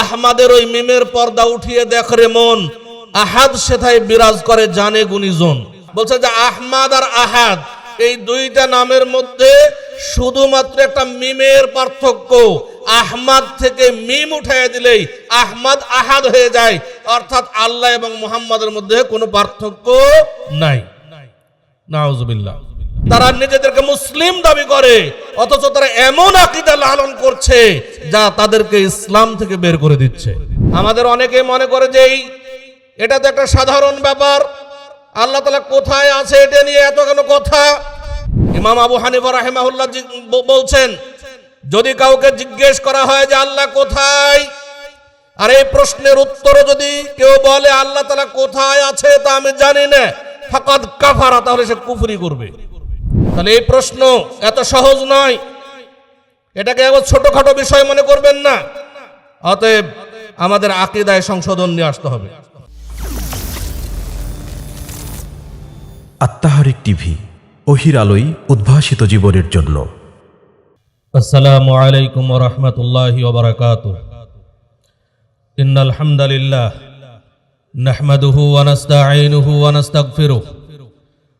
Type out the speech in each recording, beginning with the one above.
আহমাদের ওই মিমের পর্দা উঠিয়ে দেখ রে মন। আহাদ সেথায় বিরাজ করে জানে গুনিজন বলছে যে আহমাদ আর আহাদ, এই দুইটা নামের মধ্যে শুধুমাত্র একটা মিমের পার্থক্য। আহমাদ থেকে মিম উঠাইয়া দিলেই আহমাদ আহাদ হয়ে যায়। অর্থাৎ আল্লাহ এবং মুহাম্মাদের মধ্যে কোনো পার্থক্য নাই। নাউজুবিল্লাহ। তারা নিজেদেরকে মুসলিম দাবি করে, অথচ তারা এমন আকিদা লালন করছে যা তাদেরকে ইসলাম থেকে বের করে দিচ্ছে। আমাদের অনেকে মনে করে যে এটা তো একটা সাধারণ ব্যাপার। আল্লাহ তালা কোথায় আছে এটা নিয়ে এত কেন কথা? ইমাম আবু হানিফা রাহেমাহুল্লাহ বলছেন, যদি কাউকে জিজ্ঞেস করা হয় যে আল্লাহ কোথায়, আর এই প্রশ্নের উত্তরে যদি কেউ বলে আল্লাহ তালা কোথায় আছে তা আমি জানি না, ফাকাদ কাফারা, তাহলে সে কুফরি করবে। তাহলে এই প্রশ্ন এত সহজ নয়। এটাকে একবার ছোটখাটো বিষয় মনে করবেন না। অতএব আমাদের আকিদায় সংশোধন নিয়ে আসতে হবে। আত্মাহারিক টিভি অহির আলোই উদ্ভাসিত জীবনের জন্য। আসসালামু আলাইকুম রহমতুল্লাহ ওবরাকাত ইন্নাল হামদালিল্লাহ নাহমাদুহু ওয়া নাস্তাঈনুহু ওয়া নাস্তাগফিরুহু।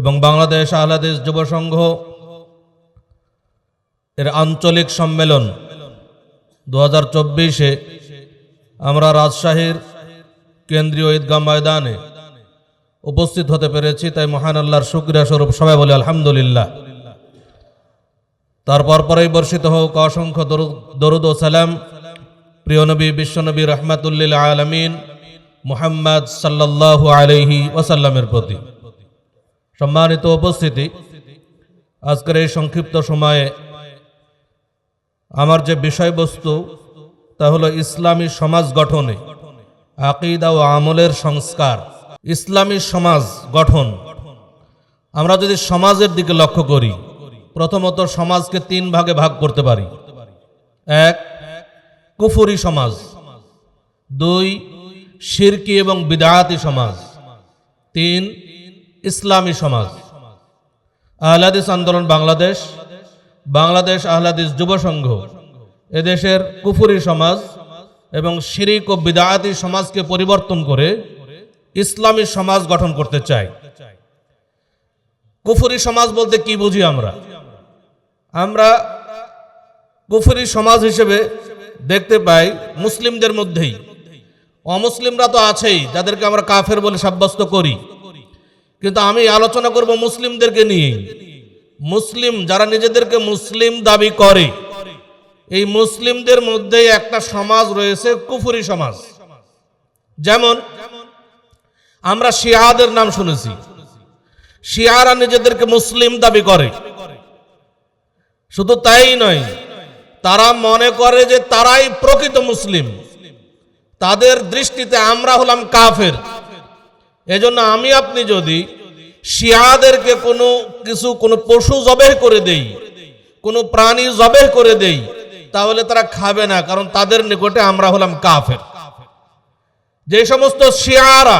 এবং বাংলাদেশ আহলে হাদিস যুব সংঘ এর আঞ্চলিক সম্মেলন দু হাজার চব্বিশে আমরা রাজশাহীর কেন্দ্রীয় ঈদগাহ ময়দানে উপস্থিত হতে পেরেছি। তাই মহান আল্লাহর শুক্রিয়া স্বরূপ সবাই বলে আলহামদুলিল্লাহ। তারপর পরেই বর্ষিত হোক। অসংখ্য দরুদ- ও সালাম। প্রিয় নবী বিশ্বনবী রহমাতুল্লিল আলমিন মুহাম্মদ সাল্লাল্লাহু আলাইহি ওসাল্লামের প্রতি। সম্মানিত উপস্থিতি। আজকের এই সংক্ষিপ্ত সময়ে আমার যে বিষয়বস্তু তা হলো ইসলামী সমাজ গঠনে, আকিদা ও আমলের সংস্কার। ইসলামী সমাজ গঠন। আমরা যদি সমাজের দিকে লক্ষ্য করি, প্রথমত সমাজকে তিন ভাগে ভাগ করতে পারি। এক, কুফুরি সমাজ। দুই, শিরকি এবং বিদায়াতি সমাজ। তিন ইসলামী সমাজ। আহলাদিস আন্দোলন বাংলাদেশ বাংলাদেশ আহলাদিস যুব সংঘ, এদেশের কুফুরি সমাজ এবং শিরিক ও বিদায়াতি সমাজকে পরিবর্তন করে ইসলামী সমাজ গঠন করতে চাই। কুফুরি সমাজ বলতে কি বুঝি আমরা? আমরা কুফুরি সমাজ হিসেবে দেখতে পাই মুসলিমদের মধ্যেই। অমুসলিমরা তো আছেই, যাদেরকে আমরা কাফের বলে সাব্যস্ত করি। কিন্তু আমি আলোচনা করব মুসলিমদেরকে নিয়ে। মুসলিম যারা নিজেদেরকে মুসলিম দাবি করে, এই মুসলিমদের মধ্যে একটা সমাজ রয়েছে কুফুরি সমাজ। যেমন আমরা শিয়াদের নাম শুনেছি। শিয়ারা নিজেদেরকে মুসলিম দাবি করে। শুধু তাই নয়, তারা মনে করে যে তারাই প্রকৃত মুসলিম। তাদের দৃষ্টিতে আমরা হলাম কাফের। এজন্য আমি আপনি যদি শিয়াদেরকে কোনো কিছু, কোনো পশু জবেহ করে দেই, কোনো প্রাণী জবেহ করে দেই, তাহলে তারা খাবে না, কারণ তাদের নিকটে আমরা হলাম কাফের। যে সমস্ত শিয়ারা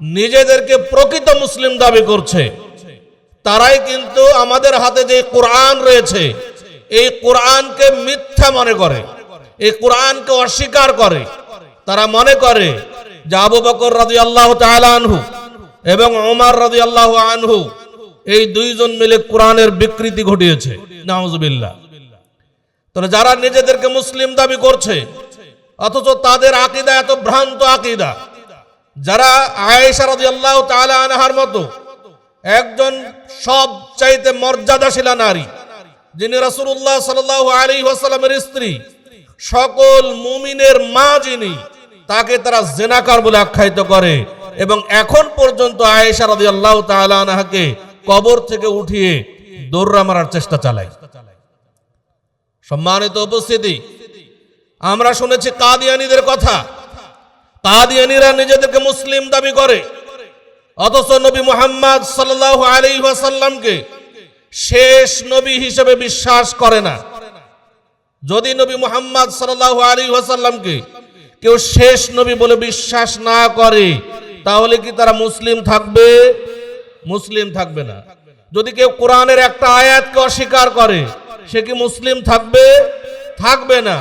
নিজেদেরকে প্রকৃত মুসলিম দাবি করছে, তারাই কিন্তু আমাদের হাতে যে কোরআন রয়েছে, এই কোরআনকে মিথ্যা মনে করে, এই কোরআনকে অস্বীকার করে, তারা মনে করে যে আবু বকর রাজি আল্লাহ আনহু এবং ওমর রাজি আল্লাহ আনহু, এই দুইজন মিলে কোরআনের বিকৃতি ঘটিয়েছে। নাউজুবিল্লাহ। তাহলে যারা নিজেদেরকে মুসলিম দাবি করছে, অথচ তাদের আকিদা এত ভ্রান্ত আকিদা, যারা আয়েশা রাদিয়াল্লাহু তাআলা আনহার মতো একজন সব চাইতে মর্যাদাশীলা নারী, যিনি রাসূলুল্লাহ সাল্লাল্লাহু আলাইহি ওয়াসাল্লামের স্ত্রী, সকল মুমিনের মা যিনি তাকে তারা জেনাকার বলে আখ্যায়িত করে। এবং এখন পর্যন্ত আয়েশা রাদিয়াল্লাহু তাআলা আনহাকে কবর থেকে উঠিয়ে দৌড়া মারার চেষ্টা চালায়। সম্মানিত উপস্থিতি, আমরা শুনেছি কাদিয়ানিদের কথা। কাদিয়ানিরা নিজেদেরকে মুসলিম দাবি করে। অথচ নবী মুহাম্মদ সাল্লাহ ওয়াসাল্লামকে শেষ নবী হিসেবে বিশ্বাস করে না। যদি নবী মুহাম্মদ সাল্লাহ আলী ওয়াসাল্লামকে কেউ শেষ নবী বলে বিশ্বাস না করে, তাহলে কি তারা মুসলিম থাকবে? মুসলিম থাকবে না। যদি কেউ কোরআনের একটা আয়াতকে অস্বীকার করে, সে কি মুসলিম থাকবে? থাকবে না।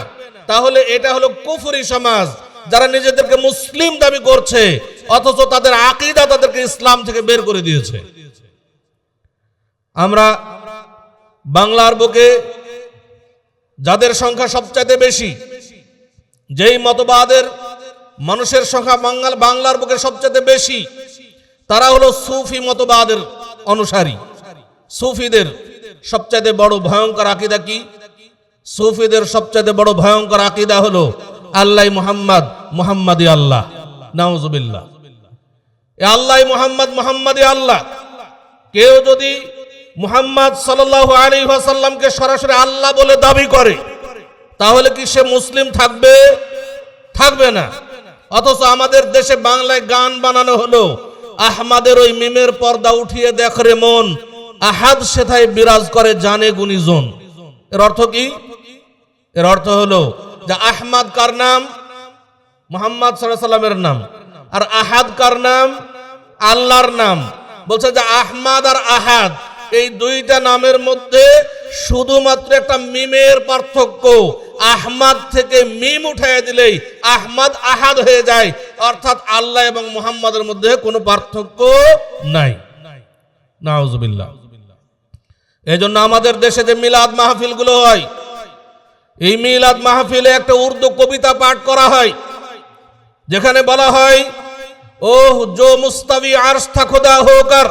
তাহলে এটা হলো কুফরি সমাজ। যারা নিজেদেরকে মুসলিম দাবি করছে, অথচ তাদের আকিদা তাদেরকে ইসলাম থেকে বের করে দিয়েছে। আমরা বাংলার বুকে যাদের সংখ্যা সবচাইতে বেশি যেই মতবাদের মানুষের সংখ্যা বাঙাল বাংলার বুকে সবচেয়ে বেশি, তারা হলো সুফি মতবাদের অনুসারী। সুফিদের সবচাইতে বড় ভয়ঙ্কর আকিদা কি? সুফিদের সবচাইতে বড় ভয়ঙ্কর আকিদা হলো আল্লাহ মুহাম্মদ, মুহাম্মাদি আল্লাহ। নাউজুবিল্লাহ। আল্লাহ মুহাম্মদ, মুহাম্মাদি আল্লাহ। কেউ যদি মুহাম্মদ সাল্লাল্লাহু আলাইহি ওয়াসাল্লামকে সরাসরি আল্লাহ বলে দাবি করে তাহলে কি সে মুসলিম থাকবে? থাকবে না। অথচ আমাদের দেশে বাংলায় গান বানানো হলো। আহমাদের ওই মিমের পর্দা উঠিয়ে দেখ রে মন। আহাদ সেথায় বিরাজ করে জানে গুণীজন। এর অর্থ কি? এর অর্থ হলো যে আহমাদ কার নাম? মোহাম্মদ সাল্লামের নাম। আর আহাদ কার নাম? আল্লাহর নাম। বলছে যে আহমাদ আর আহাদ, এই দুইটা নামের মধ্যে শুধুমাত্র একটা মিমের পার্থক্য। আহমাদ থেকে মিম উঠাই দিলেই আহমাদ আহাদ হয়ে যায়। অর্থাৎ আল্লাহ এবং মুহাম্মাদের মধ্যে কোনো পার্থক্য নাই। নাউজুবিল্লাহ। এই জন্য আমাদের দেশে যে মিলাদ মাহফিলগুলো হয়, এই মিলাদ মাহফিলে একটা উর্দু কবিতা পাঠ করা হয়, যেখানে বলা হয় ও জো মুস্তাবি আরশ থা খুদা হোকর,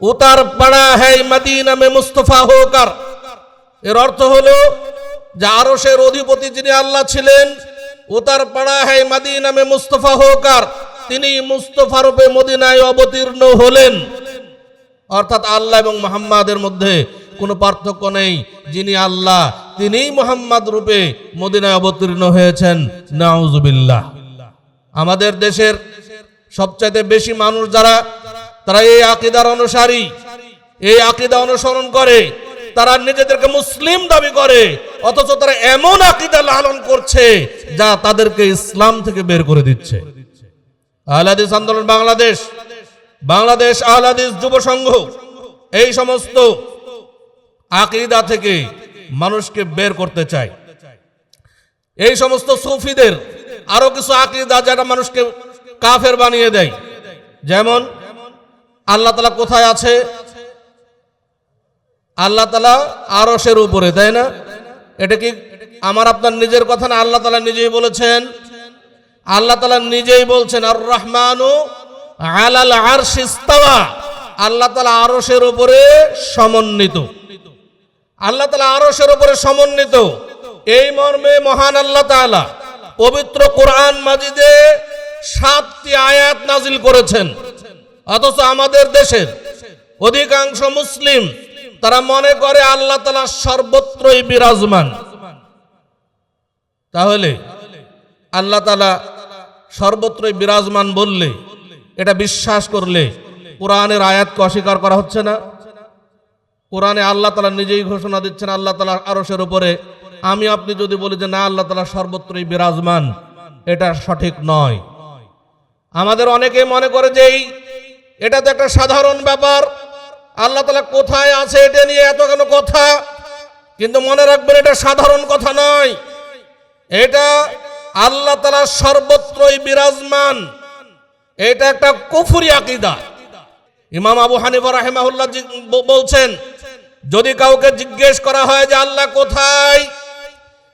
উতার পড়া হ্যায় মদিনা মে মুস্তফা হোকার। এর অর্থ হলো যে আরশের অধিপতি যিনি আল্লাহ ছিলেন উতার পড়া হ্যায় মদিনা নামে মুস্তফা হোকর, তিনি মুস্তফা রূপে মদিনায় অবতীর্ণ হলেন। অর্থাৎ আল্লাহ এবং মোহাম্মদের মধ্যে কোনো পার্থক্য নেই, যিনি আল্লাহ, তিনিই মোহাম্মদ রূপে মদিনায় অবতীর্ণ হয়েছেন। নাউজুবিল্লাহ। আমাদের দেশের সবচাইতে বেশি মানুষ যারা, তারা এই আকিদার অনুসারী। এই আকিদা অনুসরণ করে। তারা নিজেদেরকে মুসলিম দাবি করে, অথচ তারা এমন আকিদা লালন করছে যা তাদেরকে ইসলাম থেকে বের করে দিচ্ছে। আহলাদিস আন্দোলন বাংলাদেশ বাংলাদেশ আহলাদিস যুব সংঘ, এই সমস্ত আকিদা থেকে মানুষকে বের করতে চায়। এই সমস্ত সুফিদের আরও কিছু আকিদা যেটা মানুষকে কাফের বানিয়ে দেয়। যেমন, আল্লাহ তালা কোথায় আছে? আল্লাহ তালা আরসের উপরে, তাই না? এটা কি আমার আপনার নিজের কথা না আল্লাহ তালা নিজেই বলেছেন? আল্লাহ তালা নিজেই বলছেন আর রহমানু আলাল আরশিস্তাওয়া আল্লাহ তালা আরসের উপরে সমন্বিত। আল্লাহ তালা আরসের উপরে সমন্বিত। এই মর্মে মহান আল্লাহ তাআলা পবিত্র কোরআন মাজিদে সাতটি আয়াত নাজিল করেছেন। অথচ আমাদের দেশের অধিকাংশ মুসলিম তারা মনে করে আল্লাহ তালা সর্বত্রই বিরাজমান। তাহলে আল্লাহ তালা সর্বত্রই বিরাজমান বললে, এটা বিশ্বাস করলে কোরআনের আয়াতকে অস্বীকার করা হচ্ছে না। কোরআনে আল্লাহ তালা নিজেই ঘোষণা দিচ্ছেন, আল্লাহ তালা আরসের উপরে। আমি আপনি যদি বলি যে না, আল্লাহ তালা সর্বত্রই বিরাজমান, এটা সঠিক নয়। আমাদের অনেকে মনে করে যে এটা তো একটা সাধারণ ব্যাপার। আল্লাহ তালা কোথায় আছে এটা নিয়ে এত কেন কথা? কিন্তু মনে রাখবেন এটা সাধারণ কথা নয়। এটা আল্লাহ তালা সর্বত্রই বিরাজমান। এটা একটা কুফুরি আকিদা। ইমাম আবু হানিফা রাহেমাহুল্লাহ বলছেন, যদি কাউকে জিজ্ঞেস করা হয় যে আল্লাহ কোথায়?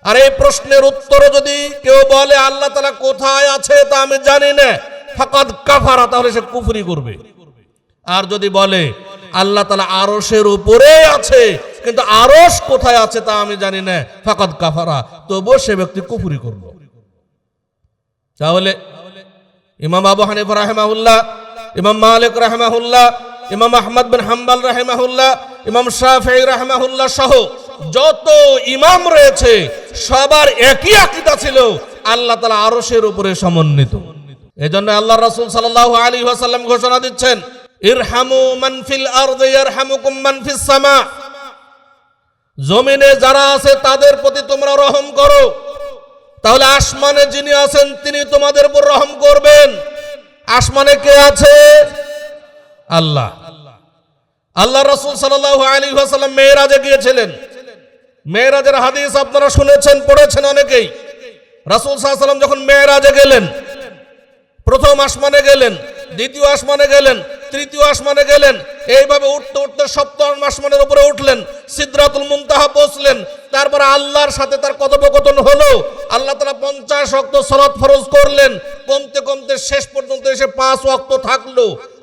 আর এই প্রশ্নের উত্তরে যদি কেউ বলে আল্লাহ তালা কোথায় আছে তা আমি জানি না, ফাকাদ কাফারা, তাহলে সে কুফরি করবে। আর যদি বলে আল্লাহ তালা আরসের উপরে আছে। কিন্তু আরস কোথায় আছে তা আমি জানি না। ফাকাদ কাফারা। তবুও সে ব্যক্তি কুফরি করল। তাহলে ইমাম আবু হানিফা রাহেমাহুল্লাহ, ইমাম মালিক রাহেমাহুল্লাহ, ইমাম আহমদ বিন হাম্বাল রাহেমাহুল্লাহ, ইমাম শাফি রাহেমাহুল্লাহ সহ যত ইমাম রয়েছে, সবার একই আকিদা ছিল। আল্লাহ তালা আরসের উপরে সমন্বিত। এজন্য আল্লাহ রাসূল সাল্লাল্লাহু আলাইহি ওয়াসাল্লাম ঘোষণা দিচ্ছেন ইরহামু মান ফিল আরদি ইয়ারহামুকুম মান ফিস সামা। জমিনে যারা আছে, তাদের প্রতি তোমরা রহম করো। তাহলে আসমানে যিনি আছেন, তিনি তোমাদের উপর রহম করবেন। আসমানে কে আছে? আল্লাহ। আল্লাহ রসুল সাল্লাল্লাহু আলাইহি ওয়াসাল্লাম মেয়েরাজে গিয়েছিলেন। মেয়েরাজের হাদিস আপনারা শুনেছেন, পড়েছেন অনেকেই। রাসূল ওয়াসাল্লাম যখন মেয়েরাজে গেলেন, প্রথম আসমানে গেলেন, দ্বিতীয় আসমানে গেলেন তৃতীয় আসমানে গেলেন। এইভাবে উঠতে উঠতে সপ্তম আসমানের উপরে উঠলেন। সিদ্রাতুল মুনতাহা পৌঁছলেন। তারপরে আল্লাহর সাথে তার কথোপকথন হলো। আল্লাহ তালা পঞ্চাশ অক্ত সলাৎ ফরজ করলেন। কমতে কমতে শেষ পর্যন্ত এসে পাঁচ অক্ত থাকল।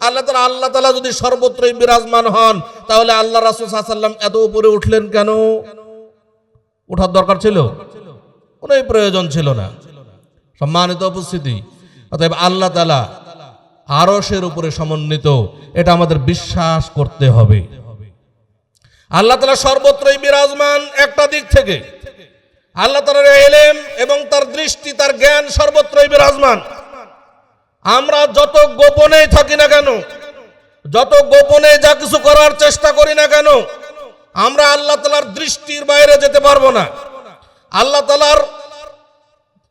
আল্লাহ তালা আল্লাহ তালা যদি সর্বত্রই বিরাজমান হন, তাহলে আল্লাহ রাসুল সাল্লাম এত উপরে উঠলেন কেন? ওঠার দরকার ছিল? কোনো প্রয়োজন ছিল না। সম্মানিত উপস্থিতি। অতএব আল্লাহ তালা আরসের উপরে সমন্বিত। এটা আমাদের বিশ্বাস করতে হবে। আল্লাহ তালা সর্বত্রই বিরাজমান একটা দিক থেকে। আল্লাহ তালার এলেম এবং তার দৃষ্টি, তার জ্ঞান সর্বত্রই বিরাজমান। আমরা যত গোপনেই থাকি না কেন, যত গোপনে যা কিছু করার চেষ্টা করি না কেন, আমরা আল্লাহ তালার দৃষ্টির বাইরে যেতে পারব না। আল্লাহ তালার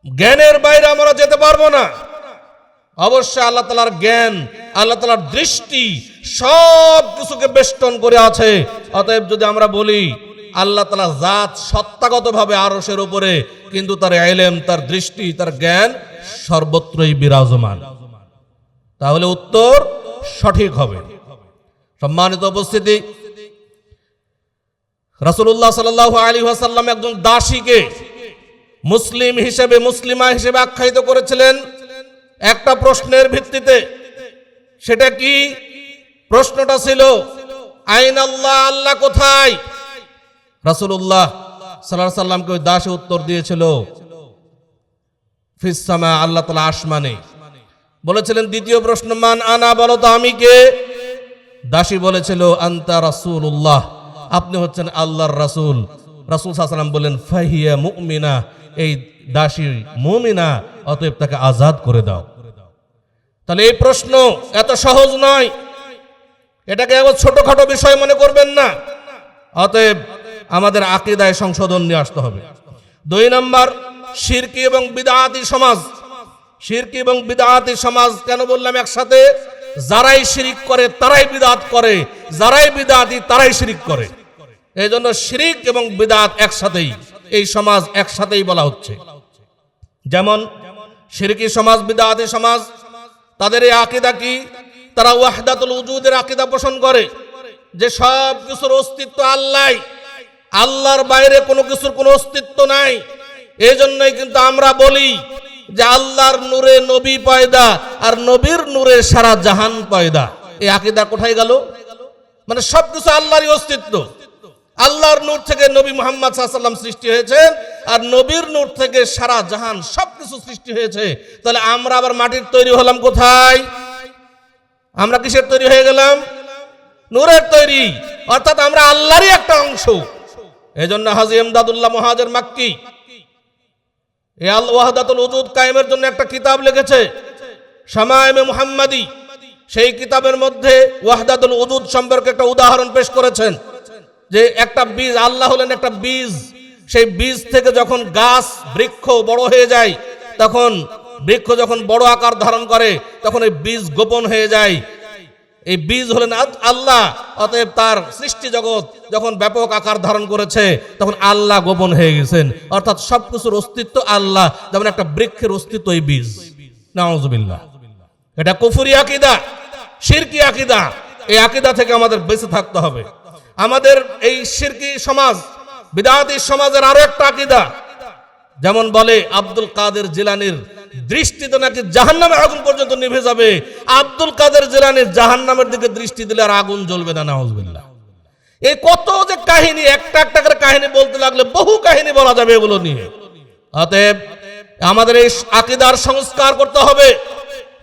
জ্ঞানের বাইরে আমরা যেতে পারব না। অবশ্যই আল্লাহ তালার জ্ঞান, আল্লাহ তালার দৃষ্টি সব কিছুকে বেষ্টন করে আছে। অতএব যদি আমরা বলি, আল্লাহ তালা জাত সত্তাগতভাবে আরসের উপরে, কিন্তু তার এলেম তার দৃষ্টি, তার জ্ঞান সর্বত্রই বিরাজমান। তাহলে উত্তর সঠিক হবে। সম্মানিত উপস্থিতি, রাসূলুল্লাহ সাল্লাল্লাহু আলী ওয়াসাল্লাম একজন দাসীকে মুসলিম হিসেবে, মুসলিমা হিসেবে আখ্যায়িত করেছিলেন। একটা প্রশ্নের ভিত্তিতে, সেটা কি? প্রশ্নটা ছিল, আইন আল্লাহ আল্লাহ কোথায়? রাসূলুল্লাহ সাল্লাল্লাহু সাল্লামকে ওই দাসী উত্তর দিয়েছিল ফিসামা আল্লাহ তালা আসমানে। বলেছিলেন, দ্বিতীয় প্রশ্ন, মান আনা, বলো তো আমি কে? দাসী বলেছিল, আন্তা রাসূলুল্লাহ। আপনি হচ্ছেন আল্লাহর রাসূল। রাসূল সাল্লাম বললেন, ফাহিয়া মুমিনা। এই দাসী মুমিনা, অতএব তাকে আজাদ করে দাও। তাহলে এই প্রশ্ন এত সহজ নয়। এটাকে একবার ছোটখাটো বিষয় মনে করবেন না। অতএব আমাদের আকিদায় সংশোধন নিয়ে আসতে হবে। দুই নম্বর, শিরকি এবং বিদাহাতি সমাজ। শিরকি এবং বিদাহাতি সমাজ কেন বললাম একসাথে? যারাই শিরিক করে, তারাই বিদাত করে। যারাই বিদাতি, তারাই শিরিক করে। এই জন্য শিরিক এবং বিদাত একসাথেই। এই সমাজ একসাথেই বলা হচ্ছে। যেমন শিরকি সমাজ, বিদাতি সমাজ, তাদের এই আকিদা কি? তারা ওয়াহদাতুল উজুদের আকিদা পোষণ করে যে সব কিছুর অস্তিত্ব আল্লাহ আল্লাহর বাইরে কোনো কিছুর কোনো অস্তিত্ব নাই। এই জন্যই কিন্তু আমরা বলি যে আল্লাহর নূরে নবী পয়দা আর নবীর নূরে সারা জাহান পয়দা। এই আকিদা কোথায় গেল? মানে সবকিছু আল্লাহরই অস্তিত্ব। আল্লাহর নূর থেকে নবী মোহাম্মদ সাল্লাম সৃষ্টি হয়েছেন আর নবীর নূর থেকে সারা জাহান সবকিছু সৃষ্টি হয়েছে। তাহলে আমরা আবার মাটির তৈরি হলাম কোথায়? আমরা কিসের তৈরি হয়ে গেলাম? নূরের তৈরি। অর্থাৎ আমরা আল্লাহরই একটা অংশ। এই জন্য হাজি এমদাদুল্লাহ মহাজের মাক্কি আল ওয়াহদাতুল উজুদ কায়েমের জন্য একটা কিতাব লিখেছে, শামায়েমে মুহাম্মাদি। সেই কিতাবের মধ্যে ওয়াহদাতুল উজুদ সম্পর্কে একটা উদাহরণ পেশ করেছেন। যে একটা বীজ, আল্লাহ হলেন একটা বীজ। সেই বীজ থেকে যখন গাছ, বৃক্ষ বড় হয়ে যায়, তখন বৃক্ষ যখন বড় আকার ধারণ করে, তখন এই বীজ গোপন হয়ে যায়। এই বীজ হলেন আল্লাহ, অতএব তার সৃষ্টি জগৎ যখন ব্যাপক আকার ধারণ করেছে, তখন আল্লাহ গোপন হয়ে গেছেন। অর্থাৎ সবকিছুর অস্তিত্ব আল্লাহ, যেমন একটা বৃক্ষের অস্তিত্ব এই বীজ। নাউজুবিল্লাহ। এটা কুফুরি আকিদা, শিরকি আকিদা। এই আকিদা থেকে আমাদের বেঁচে থাকতে হবে। আমাদের এই শিরকি সমাজ, বিদাতি সমাজের আরও একটা আকিদা। যেমন বলে আব্দুল কাদের জিলানির দৃষ্টিতে নাকি জাহান্নামে আগুন পর্যন্ত নিভে যাবে। আব্দুল কাদের জিলানির জাহান্নামের দিকে দৃষ্টি দিলে আর আগুন জ্বলবে না, নাউজবিল্লাহ। এই কত যে কাহিনী, একটা একটা করে কাহিনী বলতে লাগলে বহু কাহিনী বলা যাবে এগুলো নিয়ে। অতএব আমাদের এই আকিদার সংস্কার করতে হবে।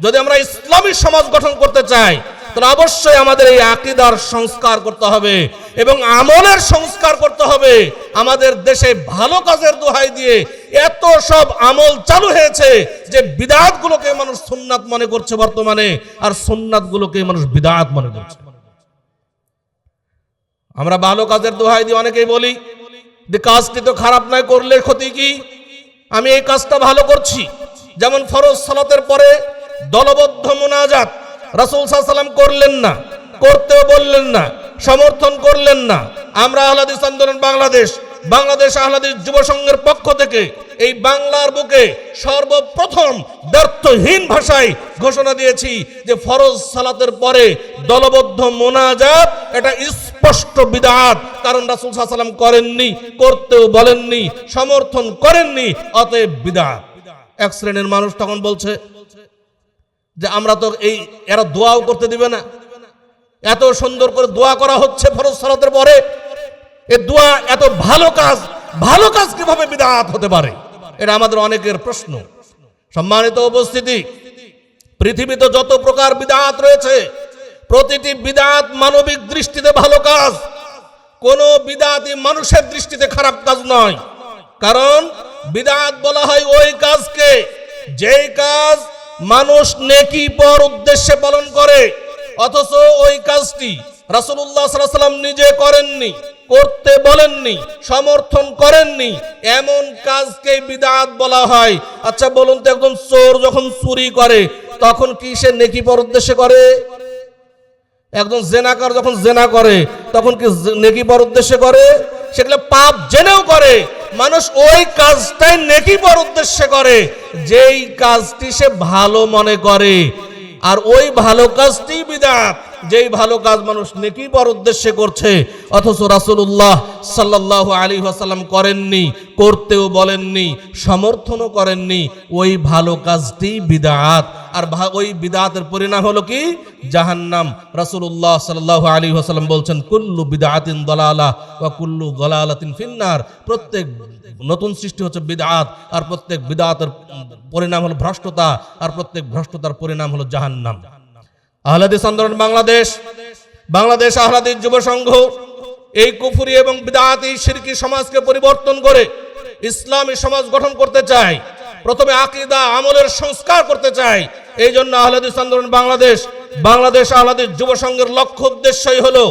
যদি আমরা ইসলামী সমাজ গঠন করতে চাই তাহলে অবশ্যই আমাদের এই আকিদার সংস্কার করতে হবে এবং আমলের সংস্কার করতে হবে। আমাদের দেশে ভালো কাজের দোহাই দিয়ে এত সব আমল চালু হয়েছে যে বিদাতগুলোকে মানুষ সুন্নাত মনে করছে বর্তমানে, আর সুন্নাতগুলোকে মানুষ বিদাত মনে করছে। আমরা ভালো কাজের দোহাই দিয়ে অনেকেই বলি, যে কাজটি তো খারাপ নয়, করলে ক্ষতি কি? আমি এই কাজটা ভালো করছি। যেমন ফরজ সালাতের পরে দলবদ্ধ মোনাজাত রাসূল সাল্লাম করলেন না, করতেও বললেন না, সমর্থন করলেন না। আমরা আহলাদিস আন্দোলন বাংলাদেশ বাংলাদেশ আহলাদিস যুব সংঘের পক্ষ থেকে এই বাংলার বুকে সর্বপ্রথম ব্যর্থহীন ভাষায় ঘোষণা দিয়েছি যে ফরজ সালাতের পরে দলবদ্ধ মোনাজাত, এটা স্পষ্ট বিদাত। কারণ রাসূল সাল্লাম করেননি, করতেও বলেননি, সমর্থন করেননি, অতএব বিদাত। এক শ্রেণির মানুষ তখন বলছে যে আমরা তো এই, এরা দোয়াও করতে দিবে না। এত সুন্দর করে দোয়া করা হচ্ছে ফরজ সালাতের পরে। এ দোয়া এত ভালো কাজ ভালো কাজ কীভাবে বিদাত হতে পারে? এটা আমাদের অনেকের প্রশ্ন। সম্মানিত উপস্থিতি, পৃথিবীতে যত প্রকার বিদাত রয়েছে, প্রতিটি বিদাত মানবিক দৃষ্টিতে ভালো কাজ। কোন বিদাতই মানুষের দৃষ্টিতে খারাপ কাজ নয়। কারণ বিদাত বলা হয় ওই কাজকে, যেই কাজ মানুষ নেকি পর উদ্দেশ্যে পালন করে। অথচ ওই কাজটি রাসুল্লাহ সাল্লাম নিজে করেননি, করতে বলেননি, সমর্থন করেননি। এমন কাজকে বিদাত বলা হয়। আচ্ছা বলুন তো একজন চোর যখন চুরি করে, তখন কি সে নেকি পর উদ্দেশ্যে করে? একজন জেনাকার যখন জেনা করে, তখন কি নেকি পর উদ্দেশ্যে করে? সেগুলো পাপ জেনেও করে। মানুষ ওই কাজটাই নেকি পর উদ্দেশ্যে করে, যেই কাজটি সে ভালো মনে করে। আর ওই ভালো কাজটি বিদাত। যেই ভালো কাজ মানুষ নেকি পর উদ্দেশ্যে করছে, অথচ রাসূলুল্লাহ সাল্লাল্লাহু আলী ওয়াসাল্লাম করেননি, করতেও বলেননি, সমর্থনও করেননি। ওই ভালো কাজটি বিদাত। আর ওই বিদাতের পরিণাম হলো কি? জাহান্নাম। রাসূলুল্লাহ সাল্লাল্লাহু আলী ওয়াসাল্লাম বলছেন, কুল্লু বিদাতিন দলালা বা কুল্লু দলালাতিন ফিন্নার। প্রত্যেক নতুন সৃষ্টি হচ্ছে বিদাত, আর প্রত্যেক বিদাতের পরিণাম হলো ভ্রষ্টতা, আর প্রত্যেক ভ্রষ্টতার পরিণাম হলো জাহান্নাম। আহলাদিস আন্দোলন বাংলাদেশ বাংলাদেশ আহলাদিস যুব সংঘ এই কুফুরি এবং বিদাতি শিরকি সমাজকে পরিবর্তন করে ইসলামী সমাজ গঠন করতে চায়। প্রথমে আকিদা আমলের সংস্কার করতে চায়। এই জন্য আহলাদিস আন্দোলন বাংলাদেশ বাংলাদেশ আহলাদিস যুব সংঘের লক্ষ্য উদ্দেশ্যই হলো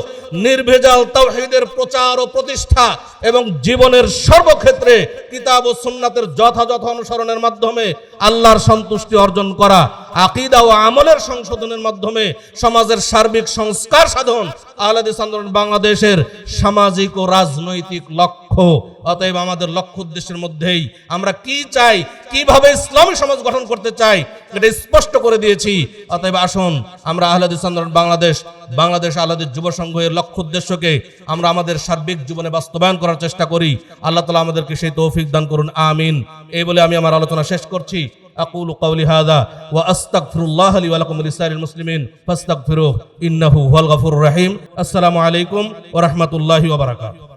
নির্ভেজাল তাওহীদের প্রচার ও প্রতিষ্ঠা এবং জীবনের সর্বক্ষেত্রে কিতাব ও সুন্নাতের যথাযথ অনুসরণের মাধ্যমে আল্লাহর সন্তুষ্টি অর্জন করা, আকিদা ও আমলের সংশোধনের মাধ্যমে সমাজের সার্বিক সংস্কার সাধন আহলাদিস আন্দোলন বাংলাদেশের সামাজিক ও রাজনৈতিক লক্ষ্য। অতএব আমাদের লক্ষ্য উদ্দেশ্যের মধ্যেই আমরা কি চাই কিভাবে ইসলামী সমাজ গঠন করতে চাই এটা স্পষ্ট করে দিয়েছি অতএব আসুন আমরা আহলাদিস আন্দোলন বাংলাদেশ বাংলাদেশ আহলাদিস যুব সংঘের লক্ষ্য উদ্দেশ্যকে আমরা আমাদের সার্বিক জীবনে বাস্তবায়ন করার চেষ্টা করি আল্লাহ তালা আমাদেরকে সেই তৌফিক দান করুন আমিন এই বলে আমি আমার আলোচনা শেষ করছি أقول قولي هذا وأستغفر الله لي ولكم ولسائر المسلمين فاستغفروه إنه هو الغفور الرحيم السلام عليكم ورحمة الله وبركاته